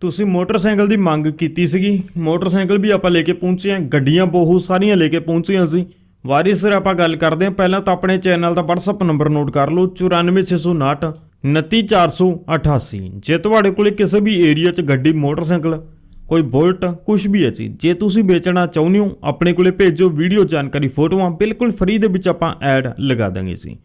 ਤੁਸੀਂ ਮੋਟਰਸਾਈਕਲ ਦੀ ਮੰਗ ਕੀਤੀ ਸੀਗੀ। ਮੋਟਰਸਾਈਕਲ ਵੀ ਆਪਾਂ ਲੈ ਕੇ ਪਹੁੰਚੇ ਹਾਂ। ਗੱਡੀਆਂ ਬਹੁਤ ਸਾਰੀਆਂ ਲੈ ਕੇ ਪਹੁੰਚੀਆਂ ਸੀ। ਵਾਰੀ ਸਿਰ, ਆਪਾਂ ਗੱਲ ਕਰਦੇ ਹਾਂ। ਪਹਿਲਾਂ ਤਾਂ ਆਪਣੇ ਚੈਨਲ ਦਾ WhatsApp ਨੰਬਰ ਨੋਟ ਕਰ ਲਓ। 94659 29488 ਜੇ ਤੁਹਾਡੇ ਕੋਲੇ ਕਿਸੇ ਵੀ ਏਰੀਆ 'ਚ ਗੱਡੀ, ਮੋਟਰਸਾਈਕਲ, ਕੋਈ ਬੁਲਟ ਕੁਝ ਵੀ ਹੈ ਜੀ, ਜੇ ਤੁਸੀਂ ਵੇਚਣਾ ਚਾਹੁੰਦੇ ਹੋ, ਆਪਣੇ ਕੋਲੇ ਭੇਜੋ। ਵੀਡੀਓ ਜਾਣਕਾਰੀ, ਫੋਟੋਆਂ ਬਿਲਕੁਲ ਫ੍ਰੀ ਦੇ ਵਿੱਚ ਆਪਾਂ ਐਡ ਲਗਾ ਦਾਂਗੇ ਸੀ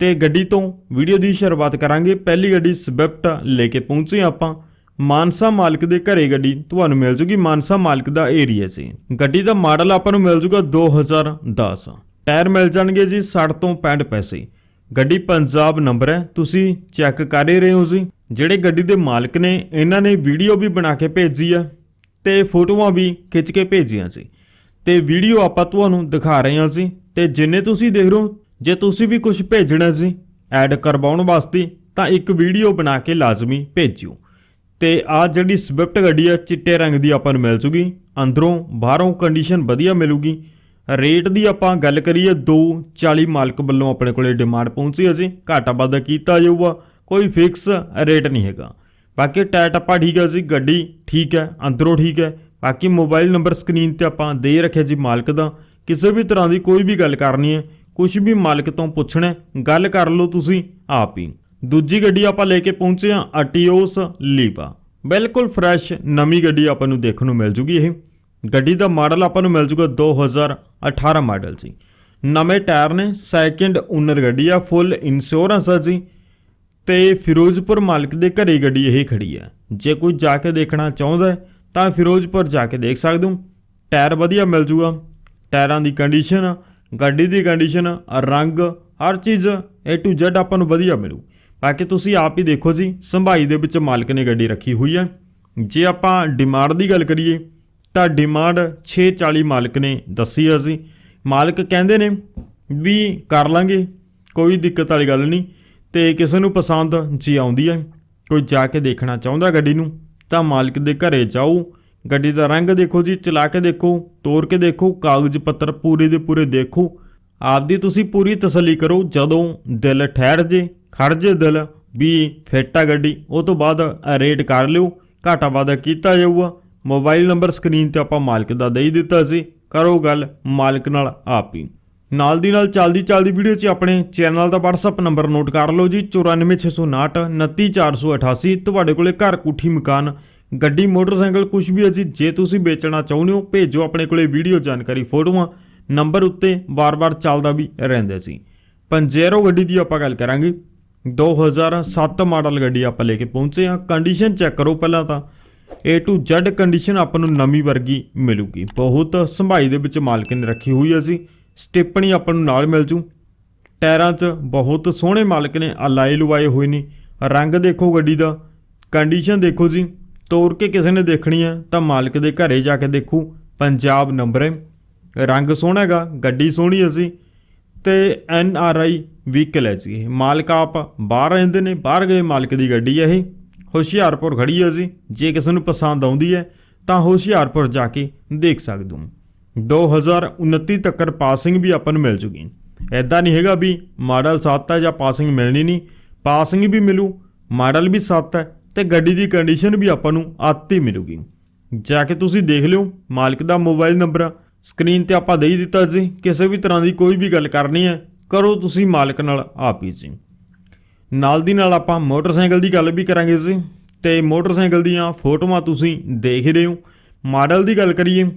ਤੇ ਗੱਡੀ ਤੋਂ ਵੀਡੀਓ ਦੀ ਸ਼ੁਰੂਆਤ ਕਰਾਂਗੇ। ਪਹਿਲੀ ਗੱਡੀ ਸਵਿਫਟ ਲੈ ਕੇ ਪਹੁੰਚੇ ਆਪਾਂ। ਮਾਨਸਾ ਮਾਲਕ ਦੇ ਘਰੇ ਗੱਡੀ ਤੁਹਾਨੂੰ ਮਿਲ ਜੂਗੀ। ਮਾਨਸਾ ਮਾਲਕ ਦਾ ਏਰੀਆ ਸੀ ਗੱਡੀ ਦਾ ਮਾਡਲ ਆਪਾਂ ਨੂੰ ਮਿਲ ਜੂਗਾ 2010 ਟਾਇਰ ਮਿਲ ਜਾਣਗੇ ਜੀ 60 ਤੋਂ 65 ਪੈਸੇ। ਗੱਡੀ ਪੰਜਾਬ ਨੰਬਰ ਹੈ, ਤੁਸੀਂ ਚੈੱਕ ਕਰ ਹੀ ਰਹੇ ਹੋ ਜੀ। ਜਿਹੜੇ ਗੱਡੀ ਦੇ ਮਾਲਕ ਨੇ, ਇਹਨਾਂ ਨੇ ਵੀਡੀਓ ਵੀ ਬਣਾ ਕੇ ਭੇਜੀ ਆ ਤੇ ਫੋਟੋਆਂ ਵੀ ਖਿੱਚ ਕੇ ਭੇਜੀਆਂ ਸੀ ਤੇ ਵੀਡੀਓ ਆਪਾਂ ਤੁਹਾਨੂੰ ਦਿਖਾ ਰਹੇ ਹਾਂ ਜੀ। ਤੇ ਜਿੰਨੇ ਤੁਸੀਂ ਦੇਖ ਰਹੇ ਹੋ, ਜੇ ਤੁਸੀਂ ਵੀ ਕੁਝ ਭੇਜਣਾ ਸੀ ਐਡ ਕਰਵਾਉਣ ਵਾਸਤੇ ਤਾਂ ਇੱਕ ਵੀਡੀਓ ਬਣਾ ਕੇ ਲਾਜ਼ਮੀ ਭੇਜਿਓ। ਤੇ ਆ ਜਿਹੜੀ ਸਵਿਫਟ ਗੱਡੀ ਆ, ਚਿੱਟੇ ਰੰਗ ਦੀ ਆਪਾਂ ਨੂੰ ਮਿਲ ਜੂਗੀ। ਅੰਦਰੋਂ ਬਾਹਰੋਂ ਕੰਡੀਸ਼ਨ ਵਧੀਆ ਮਿਲੂਗੀ। ਰੇਟ ਦੀ ਆਪਾਂ ਗੱਲ ਕਰੀਏ 240 ਮਾਲਕ ਵੱਲੋਂ ਆਪਣੇ ਕੋਲੇ ਡਿਮਾਂਡ ਪਹੁੰਚੀ ਅਸੀਂ ਘਾਟਾ ਵਾਧਾ ਕੀਤਾ ਜਾਊਗਾ, ਕੋਈ ਫਿਕਸ ਰੇਟ ਨਹੀਂ ਹੈਗਾ। ਬਾਕੀ ਟਾਇਰ ਆਪਾਂ ਠੀਕ ਹੈ ਜੀ, ਗੱਡੀ ਠੀਕ ਹੈ, ਅੰਦਰੋਂ ਠੀਕ ਹੈ। ਬਾਕੀ ਮੋਬਾਈਲ ਨੰਬਰ ਸਕਰੀਨ ਤੇ ਆਪਾਂ ਦੇ ਰੱਖਿਆ ਜੀ ਮਾਲਕ ਦਾ। ਕਿਸੇ ਵੀ ਤਰ੍ਹਾਂ ਦੀ ਕੋਈ ਵੀ ਗੱਲ ਕਰਨੀ ਹੈ ਕੁਝ ਵੀ ਮਾਲਕ ਤੋਂ ਪੁੱਛਣਾ ਗੱਲ ਕਰ ਲਓ ਤੁਸੀਂ ਆਪ ਹੀ। ਦੂਜੀ ਗੱਡੀ ਆਪਾਂ ਲੈ ਕੇ ਪਹੁੰਚੇ ਹਾਂ ਅਟੀਓਸ ਲੀਵਾ ਬਿਲਕੁਲ ਫਰੈਸ਼ ਨਵੀਂ ਗੱਡੀ ਆਪਾਂ ਨੂੰ ਦੇਖਣ ਨੂੰ ਮਿਲ ਜੂਗੀ ਇਹ। ਗੱਡੀ ਦਾ ਮਾਡਲ ਆਪਾਂ ਨੂੰ ਮਿਲ ਜੂਗਾ 2018 ਮਾਡਲ ਜੀ। ਨਵੇਂ ਟਾਇਰ ਨੇ ਸੈਕਿੰਡ ਓਨਰ ਗੱਡੀ ਆ ਫੁੱਲ ਇੰਸ਼ੋਰੈਂਸ ਆ ਜੀ। ਤੇ ਫਿਰੋਜ਼ਪੁਰ ਮਾਲਕ ਦੇ ਘਰੇ ਗੱਡੀ ਇਹ ਖੜੀ ਆ। ਜੇ ਕੋਈ ਜਾ ਕੇ ਦੇਖਣਾ ਚਾਹੁੰਦਾ ਤਾਂ ਫਿਰੋਜ਼ਪੁਰ ਜਾ ਕੇ ਦੇਖ ਸਕਦੇ ਹੋ। ਟਾਇਰ ਵਧੀਆ ਮਿਲ ਜੂਗਾ। ਟਾਇਰਾਂ ਦੀ ਕੰਡੀਸ਼ਨ ਗੱਡੀ ਦੀ ਕੰਡੀਸ਼ਨ ਰੰਗ, ਹਰ ਚੀਜ਼ A to Z ਆਪਾਂ ਨੂੰ ਵਧੀਆ ਮਿਲੂ। ਬਾਕੀ ਤੁਸੀਂ ਆਪ ਹੀ ਦੇਖੋ ਜੀ, ਸੰਭਾਈ ਦੇ ਵਿੱਚ ਮਾਲਕ ਨੇ ਗੱਡੀ ਰੱਖੀ ਹੋਈ ਹੈ ਜੇ ਆਪਾਂ ਡਿਮਾਂਡ ਦੀ ਗੱਲ ਕਰੀਏ, ਤਾਂ ਡਿਮਾਂਡ 640 ਮਾਲਕ ਨੇ ਦੱਸੀ ਹੈ ਜੀ। ਮਾਲਕ ਕਹਿੰਦੇ ਨੇ ਵੀ ਕਰ ਲਾਂਗੇ, ਕੋਈ ਦਿੱਕਤ ਵਾਲੀ ਗੱਲ ਨਹੀਂ, ਤੇ ਕਿਸੇ ਨੂੰ ਪਸੰਦ ਜੀ ਆਉਂਦੀ ਹੈ ਕੋਈ ਜਾ ਕੇ ਦੇਖਣਾ ਚਾਹੁੰਦਾ ਗੱਡੀ ਨੂੰ, ਤਾਂ ਮਾਲਕ ਦੇ ਘਰੇ ਜਾਓ। ਗੱਡੀ ਦਾ ਰੰਗ ਦੇਖੋ ਜੀ, ਚਲਾ ਕੇ ਦੇਖੋ ਤੋੜ ਕੇ ਦੇਖੋ, ਕਾਗਜ਼ ਪੱਤਰ ਪੂਰੇ ਦੇ ਪੂਰੇ ਦੇਖੋ। ਆਪਦੀ ਤੁਸੀਂ ਪੂਰੀ ਤਸੱਲੀ ਕਰੋ, ਜਦੋਂ ਦਿਲ ਠਹਿਰ ਜੇ ਖੜ ਦਿਲ ਵੀ ਫਿੱਟ ਆ ਗੱਡੀ, ਉਹ ਤੋਂ ਬਾਅਦ ਰੇਟ ਕਰ ਲਿਓ। ਘਾਟਾ ਵਾਧਾ ਕੀਤਾ ਜਾਊਗਾ। ਮੋਬਾਈਲ ਨੰਬਰ ਸਕਰੀਨ ਤੇ ਆਪਾਂ ਮਾਲਕ ਦਾ ਦੇ ਦਿੱਤਾ ਸੀ। ਕਰੋ ਗੱਲ ਮਾਲਕ ਨਾਲ, ਆਪ ਹੀ। ਨਾਲ ਦੀ ਨਾਲ ਚੱਲਦੀ ਚੱਲਦੀ ਵੀਡੀਓ 'ਚ ਆਪਣੇ ਚੈਨਲ ਦਾ WhatsApp ਨੰਬਰ ਨੋਟ ਕਰ ਲਓ ਜੀ। 94659 29488 ਤੁਹਾਡੇ ਕੋਲੇ ਘਰ, ਕੋਠੀ, ਮਕਾਨ, ਗੱਡੀ, ਮੋਟਰਸਾਈਕਲ ਕੁਝ ਵੀ ਹੈ ਜੀ ਜੇ ਤੁਸੀਂ ਵੇਚਣਾ ਚਾਹੁੰਦੇ ਹੋ, ਭੇਜੋ ਆਪਣੇ ਕੋਲੇ ਵੀਡੀਓ ਜਾਣਕਾਰੀ ਫੋਟੋਆਂ। ਨੰਬਰ ਉੱਤੇ ਵਾਰ-ਵਾਰ ਚੱਲਦਾ ਵੀ ਰਹਿੰਦਾ ਸੀ। ਪੰਜੇਰੋ ਗੱਡੀ ਦੀ ਆਪਾਂ ਗੱਲ ਕਰਾਂਗੇ। 2007 ਮਾਡਲ ਗੱਡੀ ਆਪਾਂ ਲੈ ਕੇ ਪਹੁੰਚੇ ਹਾਂ। ਕੰਡੀਸ਼ਨ ਚੈੱਕ ਕਰੋ ਪਹਿਲਾਂ ਤਾਂ। A to Z ਕੰਡੀਸ਼ਨ ਆਪਾਂ ਨੂੰ ਨਵੀਂ ਵਰਗੀ ਮਿਲੂਗੀ। ਬਹੁਤ ਸੰਭਾਈ ਦੇ ਵਿੱਚ ਮਾਲਕ ਨੇ ਰੱਖੀ ਹੋਈ ਹੈ ਜੀ। ਸਟੇਪਣੀ ਆਪਾਂ ਨੂੰ ਨਾਲ ਮਿਲ ਜੂ। ਟਾਇਰਾਂ 'ਚ ਬਹੁਤ ਸੋਹਣੇ ਮਾਲਕ ਨੇ ਅਲਾਈ ਲਵਾਏ ਹੋਏ ਨੇ। ਰੰਗ ਦੇਖੋ ਗੱਡੀ ਦਾ। ਕੰਡੀਸ਼ਨ ਦੇਖੋ ਜੀ। ਤੋਰ ਕੇ ਕਿਸੇ ਨੇ ਦੇਖਣੀ ਹੈ ਤਾਂ ਮਾਲਕ ਦੇ ਘਰੇ ਜਾ ਕੇ ਦੇਖੋ। ਪੰਜਾਬ ਨੰਬਰ ਹੈ। ਰੰਗ ਸੋਹਣਾ ਹੈਗਾ, ਗੱਡੀ ਸੋਹਣੀ ਹੈ ਜੀ। ਤੇ ਐਨ ਆਰ ਆਈ ਵਹੀਕਲ ਹੈ ਜੀ। ਇਹ ਮਾਲਕ ਆਪ ਬਾਹਰ ਰਹਿੰਦੇ ਨੇ, ਬਾਹਰ ਗਏ ਮਾਲਕ ਦੀ ਗੱਡੀ ਹੈ ਇਹ। ਹੁਸ਼ਿਆਰਪੁਰ ਖੜੀ ਹੈ ਜੀ। ਜੇ ਕਿਸੇ ਨੂੰ ਪਸੰਦ ਆਉਂਦੀ ਹੈ, ਤਾਂ ਹੁਸ਼ਿਆਰਪੁਰ ਜਾ ਕੇ ਦੇਖ ਸਕਦੇ ਹੋ। 2029 ਤੱਕ ਪਾਸਿੰਗ ਵੀ ਆਪਾਂ ਨੂੰ ਮਿਲ ਜੂਗੀ ਐਦਾਂ ਨਹੀਂ ਹੈਗਾ ਵੀ ਮਾਡਲ 7 ਹੈ ਜਾਂ ਪਾਸਿੰਗ ਮਿਲਣੀ ਨਹੀਂ। ਪਾਸਿੰਗ ਵੀ ਮਿਲੂ, ਮਾਡਲ ਵੀ 7 ਹੈ ਤੇ ਗੱਡੀ ਦੀ ਕੰਡੀਸ਼ਨ ਵੀ ਆਪਾਂ ਨੂੰ ਆਤੀ ਮਿਲੂਗੀ। ਜਾ ਕੇ ਤੁਸੀਂ ਦੇਖ ਲਿਓ, ਮਾਲਕ ਦਾ ਮੋਬਾਈਲ ਨੰਬਰ। ਸਕਰੀਨ ਤੇ ਆਪਾਂ ਦੇ ਦਿੱਤਾ ਜੀ। ਕਿਸੇ ਵੀ ਤਰ੍ਹਾਂ ਦੀ ਕੋਈ ਵੀ ਗੱਲ ਕਰਨੀ ਹੈ ਕਰੋ ਤੁਸੀਂ ਮਾਲਕ ਨਾਲ ਆਪ ਹੀ ਜੀ। ਨਾਲ ਦੀ ਨਾਲ ਆਪਾਂ ਮੋਟਰਸਾਈਕਲ ਦੀ ਗੱਲ ਵੀ ਕਰਾਂਗੇ ਜੀ। ਤੇ ਮੋਟਰਸਾਈਕਲ ਦੀਆਂ ਫੋਟੋਆਂ ਤੁਸੀਂ ਦੇਖ ਹੀ ਰਹੇ ਹੋ। ਮਾਡਲ ਦੀ ਗੱਲ ਕਰੀਏ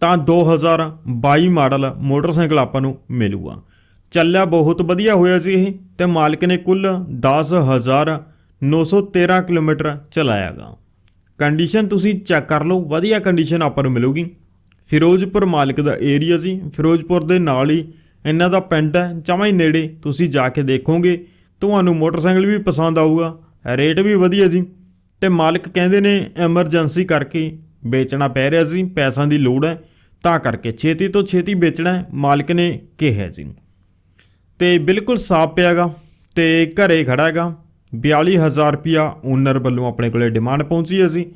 ਤਾਂ 2022 ਮਾਡਲ ਮੋਟਰਸਾਈਕਲ ਆਪਾਂ ਨੂੰ ਮਿਲੂਗਾ। ਚੱਲਿਆ ਬਹੁਤ ਵਧੀਆ ਹੋਇਆ ਸੀ ਇਹ ਤੇ ਮਾਲਕ ਨੇ ਕੁੱਲ 10913 ਕਿਲੋਮੀਟਰ ਚਲਾਇਆਗਾ। ਕੰਡੀਸ਼ਨ ਤੁਸੀਂ ਚੈੱਕ ਕਰ ਲਓ, ਵਧੀਆ ਕੰਡੀਸ਼ਨ ਆਪਾਂ ਨੂੰ ਮਿਲੂਗੀ। ਫਿਰੋਜ਼ਪੁਰ ਮਾਲਕ ਦਾ ਏਰੀਆ ਸੀ ਫਿਰੋਜ਼ਪੁਰ ਦੇ ਨਾਲ ਹੀ ਇਹਨਾਂ ਦਾ ਪਿੰਡ ਹੈ, ਜਮਾਂ ਹੀ ਨੇੜੇ, ਤੁਸੀਂ ਜਾ ਕੇ ਦੇਖੋਗੇ। ਤੁਹਾਨੂੰ ਮੋਟਰਸਾਈਕਲ ਵੀ ਪਸੰਦ ਆਊਗਾ। ਰੇਟ ਵੀ ਵਧੀਆ ਜੀ। ਤੇ ਮਾਲਕ ਕਹਿੰਦੇ ਨੇ ਐਮਰਜੈਂਸੀ ਕਰਕੇ ਵੇਚਣਾ ਪੈ ਰਿਹਾ ਸੀ ਪੈਸਿਆਂ ਦੀ ਲੋੜ ਹੈ। ਤਾਂ ਕਰਕੇ ਛੇਤੀ ਤੋਂ ਛੇਤੀ ਵੇਚਣਾ ਮਾਲਕ ਨੇ ਕਿਹਾ ਜੀ। ਤੇ ਬਿਲਕੁਲ ਸਾਫ਼ ਪਿਆਗਾ ਤੇ ਘਰੇ ਖੜਾ ਹੈਗਾ। 42000 ਰੁਪਿਆ ਓਨਰ ਵੱਲੋਂ ਆਪਣੇ ਕੋਲੇ ਡਿਮਾਂਡ ਪਹੁੰਚੀ ਹੈ ਜੀ।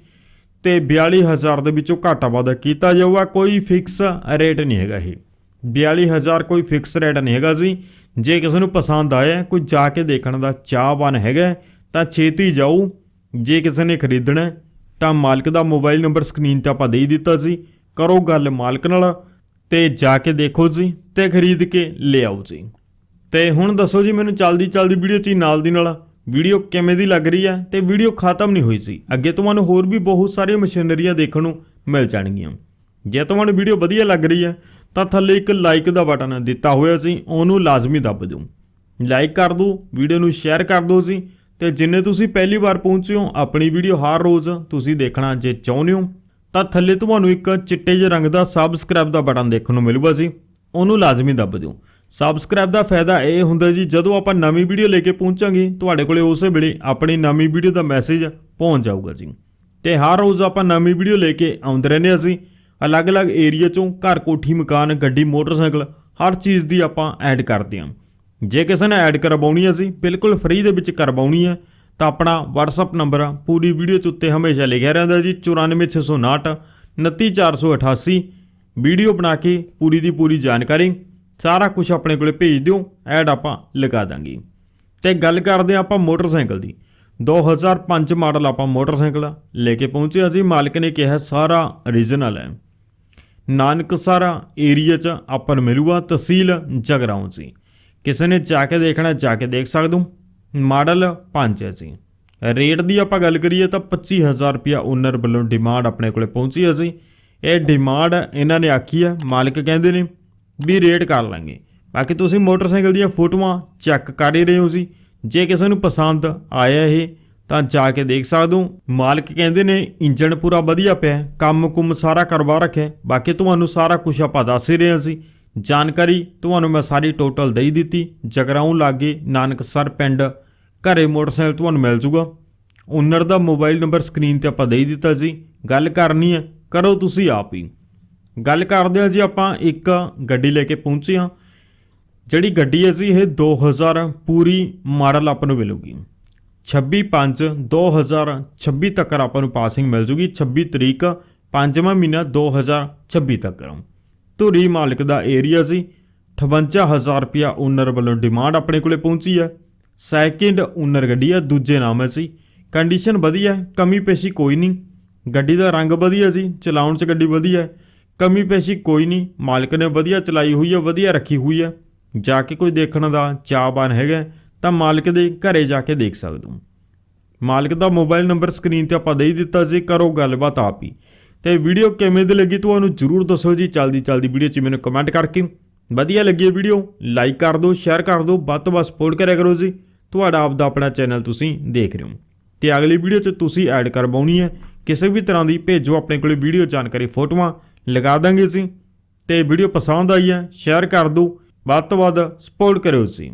ਤੇ 42000 ਦੇ ਵਿੱਚੋਂ ਘਾਟਾ ਵਾਧਾ ਕੀਤਾ ਜਾਊਗਾ, ਕੋਈ ਫਿਕਸ ਰੇਟ ਨਹੀਂ ਹੈਗਾ ਇਹ। 42000 ਕੋਈ ਫਿਕਸ ਰੇਟ ਨਹੀਂ ਹੈਗਾ ਜੀ। ਜੇ ਕਿਸੇ ਨੂੰ ਪਸੰਦ ਆਇਆ, ਕੋਈ ਜਾ ਕੇ ਦੇਖਣ ਦਾ ਚਾਹਵਾਨ ਹੈਗਾ, ਤਾਂ ਛੇਤੀ ਜਾਓ। ਜੇ ਕਿਸੇ ਨੇ ਖਰੀਦਣਾ, ਤਾਂ ਮਾਲਕ ਦਾ ਮੋਬਾਈਲ ਨੰਬਰ ਸਕਰੀਨ ਤੇ ਆਪਾਂ ਦੇ ਦਿੱਤਾ ਸੀ ਕਰੋ ਗੱਲ ਮਾਲਕ ਨਾਲ ਤੇ ਜਾ ਕੇ ਦੇਖੋ ਜੀ ਤੇ ਖਰੀਦ ਕੇ ਲੈ ਆਓ ਜੀ। ਤੇ ਹੁਣ ਦੱਸੋ ਜੀ, ਮੈਨੂੰ ਚੱਲਦੀ ਚੱਲਦੀ ਵੀਡੀਓ ਚ ਨਾਲ ਦੀ ਨਾਲ ਵੀਡੀਓ ਕਿਵੇਂ ਦੀ ਲੱਗ ਰਹੀ ਹੈ ਤੇ ਵੀਡੀਓ ਖਤਮ ਨਹੀਂ ਹੋਈ ਸੀ ਅੱਗੇ ਤੁਹਾਨੂੰ ਹੋਰ ਵੀ ਬਹੁਤ ਸਾਰੀਆਂ ਮਸ਼ੀਨਰੀਆਂ ਦੇਖਣ ਨੂੰ ਮਿਲ ਜਾਣਗੀਆਂ। ਜੇ ਤੁਹਾਨੂੰ ਵੀਡੀਓ ਵਧੀਆ ਲੱਗ ਰਹੀ ਹੈ ਤਾਂ ਥੱਲੇ ਇੱਕ ਲਾਈਕ ਦਾ ਬਟਨ ਦਿੱਤਾ ਹੋਇਆ ਸੀ, ਉਹਨੂੰ ਲਾਜ਼ਮੀ ਦੱਬ ਦਿਓ ਲਾਈਕ ਕਰ ਦਿਓ ਵੀਡੀਓ ਨੂੰ ਸ਼ੇਅਰ ਕਰ ਦਿਓ ਜੀ ਤੇ ਜਿੰਨੇ ਤੁਸੀਂ ਪਹਿਲੀ ਵਾਰ ਪਹੁੰਚੇ ਹੋ, ਆਪਣੀ ਵੀਡੀਓ ਹਰ ਰੋਜ਼ ਤੁਸੀਂ ਦੇਖਣਾ ਜੇ ਚਾਹੁੰਦੇ ਹੋ, ਤਾਂ ਥੱਲੇ ਤੁਹਾਨੂੰ ਇੱਕ ਚਿੱਟੇ ਜਿਹੇ ਰੰਗ ਦਾ ਸਬਸਕ੍ਰਾਈਬ ਦਾ ਬਟਨ ਦੇਖਣ ਨੂੰ ਮਿਲੂਗਾ ਜੀ, ਉਹਨੂੰ ਲਾਜ਼ਮੀ ਦੱਬ ਦਿਓ ਸਬਸਕ੍ਰਾਈਬ ਦਾ ਫਾਇਦਾ ਇਹ ਹੁੰਦਾ ਜੀ, ਜਦੋਂ ਆਪਾਂ ਨਵੀਂ ਵੀਡੀਓ ਲੈ ਕੇ ਪਹੁੰਚਾਂਗੇ, ਤੁਹਾਡੇ ਕੋਲੇ ਉਸੇ ਵੇਲੇ ਆਪਣੀ ਨਵੀਂ ਵੀਡੀਓ ਦਾ ਮੈਸੇਜ ਪਹੁੰਚ ਜਾਊਗਾ ਜੀ। ਤੇ ਹਰ ਰੋਜ਼ ਆਪਾਂ ਨਵੀਂ ਵੀਡੀਓ ਲੈ ਕੇ ਆਉਂਦੇ ਰਹਿੰਦੇ ਹਾਂ ਅਸੀਂ ਅਲੱਗ-ਅਲੱਗ ਏਰੀਆ ਚੋਂ ਘਰ ਕੋਠੀ, ਮਕਾਨ, ਗੱਡੀ, ਮੋਟਰਸਾਈਕਲ, ਹਰ ਚੀਜ਼ ਦੀ ਆਪਾਂ ਐਡ ਕਰਦੇ ਹਾਂ ਜੇ ਕਿਸੇ ਨੇ ਐਡ ਕਰਵਾਉਣੀ ਹੈ ਜੀ ਬਿਲਕੁਲ ਫ੍ਰੀ ਦੇ ਵਿੱਚ ਕਰਵਾਉਣੀ ਹੈ ਤਾਂ ਆਪਣਾ WhatsApp ਨੰਬਰ ਆ, ਪੂਰੀ ਵੀਡੀਓ 'ਚ ਉੱਤੇ ਹਮੇਸ਼ਾ ਲਿਖਿਆ ਰਹਿੰਦਾ ਜੀ 94659 29488 ਵੀਡੀਓ ਬਣਾ ਕੇ ਪੂਰੀ ਦੀ ਪੂਰੀ ਜਾਣਕਾਰੀ, ਸਾਰਾ ਕੁਝ ਆਪਣੇ ਕੋਲੇ ਭੇਜ ਦਿਓ ਐਡ ਆਪਾਂ ਲਗਾ ਦਾਂਗੇ। ਤੇ ਗੱਲ ਕਰਦੇ ਹਾਂ ਆਪਾਂ ਮੋਟਰਸਾਈਕਲ ਦੀ। 2005 ਮਾਡਲ ਆਪਾਂ ਮੋਟਰਸਾਈਕਲ ਲੈ ਕੇ ਪਹੁੰਚੇ ਅਸੀਂ ਮਾਲਕ ਨੇ ਕਿਹਾ ਸਾਰਾ ਓਰੀਜਨਲ ਹੈ। ਨਾਨਕਸਰ ਏਰੀਆ 'ਚ ਆਪਾਂ ਨੂੰ ਮਿਲੂਗਾ ਤਹਿਸੀਲ ਜਗਰਾਉਂ ਸੀ ਕਿਸੇ ਨੇ ਜਾ ਕੇ ਦੇਖਣਾ, ਜਾ ਕੇ ਦੇਖ ਸਕਦੇ ਮਾਡਲ 5 ਹੈ ਜੀ। ਰੇਟ ਦੀ ਆਪਾਂ ਗੱਲ ਕਰੀਏ ਤਾਂ 25000 ਰੁਪਿਆ ਓਨਰ ਵੱਲੋਂ ਡਿਮਾਂਡ ਆਪਣੇ ਕੋਲੇ ਪਹੁੰਚੀ ਹੈ ਜੀ। ਇਹ ਡਿਮਾਂਡ ਇਹਨਾਂ ਨੇ ਆਖੀ ਹੈ, ਮਾਲਕ ਕਹਿੰਦੇ ਨੇ ਵੀ ਰੇਟ ਕਰ ਲਾਂਗੇ। ਬਾਕੀ ਤੁਸੀਂ ਮੋਟਰਸਾਈਕਲ ਦੀਆਂ ਫੋਟੋਆਂ ਚੈੱਕ ਕਰ ਹੀ ਰਹੇ ਹੋ ਜੀ। ਜੇ ਕਿਸੇ ਨੂੰ ਪਸੰਦ ਆਇਆ ਇਹ ਤਾਂ ਜਾ ਕੇ ਦੇਖ ਸਕਦੇ। ਹੋ ਮਾਲਕ ਕਹਿੰਦੇ ਨੇ, ਇੰਜਣ ਪੂਰਾ ਵਧੀਆ ਪਿਆ ਕੰਮ ਕੁਮ ਸਾਰਾ ਕਰਵਾ ਰੱਖਿਆ ਬਾਕੀ ਤੁਹਾਨੂੰ ਸਾਰਾ ਕੁਝ ਆਪਾਂ ਦੱਸ ਹੀ ਰਹੇ ਹਾਂ ਸੀ ਜਾਣਕਾਰੀ ਤੁਹਾਨੂੰ ਮੈਂ ਸਾਰੀ ਟੋਟਲ ਦੇ ਦਿੱਤੀ। ਜਗਰਾਉਂ ਲਾਗੇ ਨਾਨਕਸਰ ਪਿੰਡ, ਘਰੇ ਮੋਟਰਸਾਈਕਲ ਤੁਹਾਨੂੰ ਮਿਲ ਜੂਗਾ। ਓਨਰ ਦਾ ਮੋਬਾਈਲ ਨੰਬਰ ਸਕਰੀਨ ਤੇ ਆਪਾਂ ਦੇ ਦਿੱਤਾ ਸੀ ਗੱਲ ਕਰਨੀ ਹੈ, ਕਰੋ ਤੁਸੀਂ ਆਪ ਹੀ। ਗੱਲ ਕਰਦੇ ਹਾਂ ਜੀ ਆਪਾਂ ਇੱਕ ਗੱਡੀ ਲੈ ਕੇ ਪਹੁੰਚੇ ਹਾਂ। ਜਿਹੜੀ ਗੱਡੀ ਹੈ ਜੀ, ਇਹ 2000 ਪੂਰੀ ਮਾਡਲ ਆਪਾਂ ਨੂੰ ਮਿਲੂਗੀ। 26 2026 ਤੱਕ ਆਪਾਂ ਨੂੰ ਪਾਸਿੰਗ ਮਿਲ ਜੂਗੀ। 26 ਤਰੀਕ ਪੰਜਵਾਂ ਮਹੀਨਾ 2026 ਤੱਕ ਧੁਰੀ ਮਾਲਕ ਦਾ ਏਰੀਆ ਸੀ। 58000 ਰੁਪਿਆ ਓਨਰ ਵੱਲੋਂ ਡਿਮਾਂਡ ਆਪਣੇ ਕੋਲੇ ਪਹੁੰਚੀ ਹੈ। ਸੈਕਿੰਡ ਓਨਰ ਗੱਡੀ ਹੈ, ਦੂਜੇ ਨਾਮ ਸੀ। ਕੰਡੀਸ਼ਨ ਵਧੀਆ ਕਮੀ ਪੇਸ਼ੀ ਕੋਈ ਨਹੀਂ। ਗੱਡੀ ਦਾ ਰੰਗ ਵਧੀਆ ਸੀ, ਚਲਾਉਣ 'ਚ ਗੱਡੀ ਵਧੀਆ ਕਮੀ ਪੇਸ਼ੀ ਕੋਈ ਨਹੀਂ, ਮਾਲਕ ਨੇ ਵਧੀਆ ਚਲਾਈ ਹੋਈ ਹੈ, ਵਧੀਆ ਰੱਖੀ ਹੋਈ ਹੈ। ਜਾ ਕੇ ਕੋਈ ਦੇਖਣ ਦਾ ਚਾਹਵਾਨ ਹੈਗਾ ਤਾਂ ਮਾਲਕ ਦੇ ਘਰੇ ਜਾ ਕੇ ਦੇਖ ਸਕਦੇ ਹੋ। ਮਾਲਕ ਦਾ ਮੋਬਾਈਲ ਨੰਬਰ ਸਕਰੀਨ ਤੇ ਆਪਾਂ ਦੇ ਦਿੱਤਾ ਜੀ ਕਰੋ ਗੱਲਬਾਤ ਆਪ ਹੀ। ਤੇ ਵੀਡੀਓ ਕਿਵੇਂ ਦੀ ਲੱਗੀ ਤੁਹਾਨੂੰ ਜਰੂਰ ਦੱਸੋ ਜੀ, ਚਲਦੀ ਚਲਦੀ ਵੀਡੀਓ 'ਚ ਮੈਨੂੰ ਕਮੈਂਟ ਕਰਕੇ। ਵਧੀਆ ਲੱਗੀ ਵੀਡੀਓ ਲਾਈਕ ਕਰ ਦਿਓ ਸ਼ੇਅਰ ਕਰ ਦਿਓ, ਵੱਧ ਤੋਂ ਵੱਧ ਸਪੋਰਟ ਕਰਿਆ ਕਰੋ ਜੀ। ਤੁਹਾਡਾ ਆਪ ਦਾ ਆਪਣਾ ਚੈਨਲ ਤੁਸੀਂ ਦੇਖ ਰਹੇ ਹੋ। ਤੇ ਅਗਲੀ ਵੀਡੀਓ 'ਚ ਤੁਸੀਂ ਐਡ ਕਰਵਾਉਣੀ ਹੈ। ਕਿਸੇ ਵੀ ਤਰ੍ਹਾਂ ਦੀ ਭੇਜੋ ਆਪਣੇ ਕੋਲੇ ਵੀਡੀਓ ਜਾਣਕਾਰੀ ਫੋਟੋਆਂ, ਲਗਾ ਦਾਂਗੇ ਜੀ। ਤੇ ਵੀਡੀਓ ਪਸੰਦ ਆਈ ਹੈ ਸ਼ੇਅਰ ਕਰ ਦਿਓ, ਵੱਧ ਤੋਂ ਵੱਧ ਸਪੋਰਟ ਕਰਿਓ ਜੀ।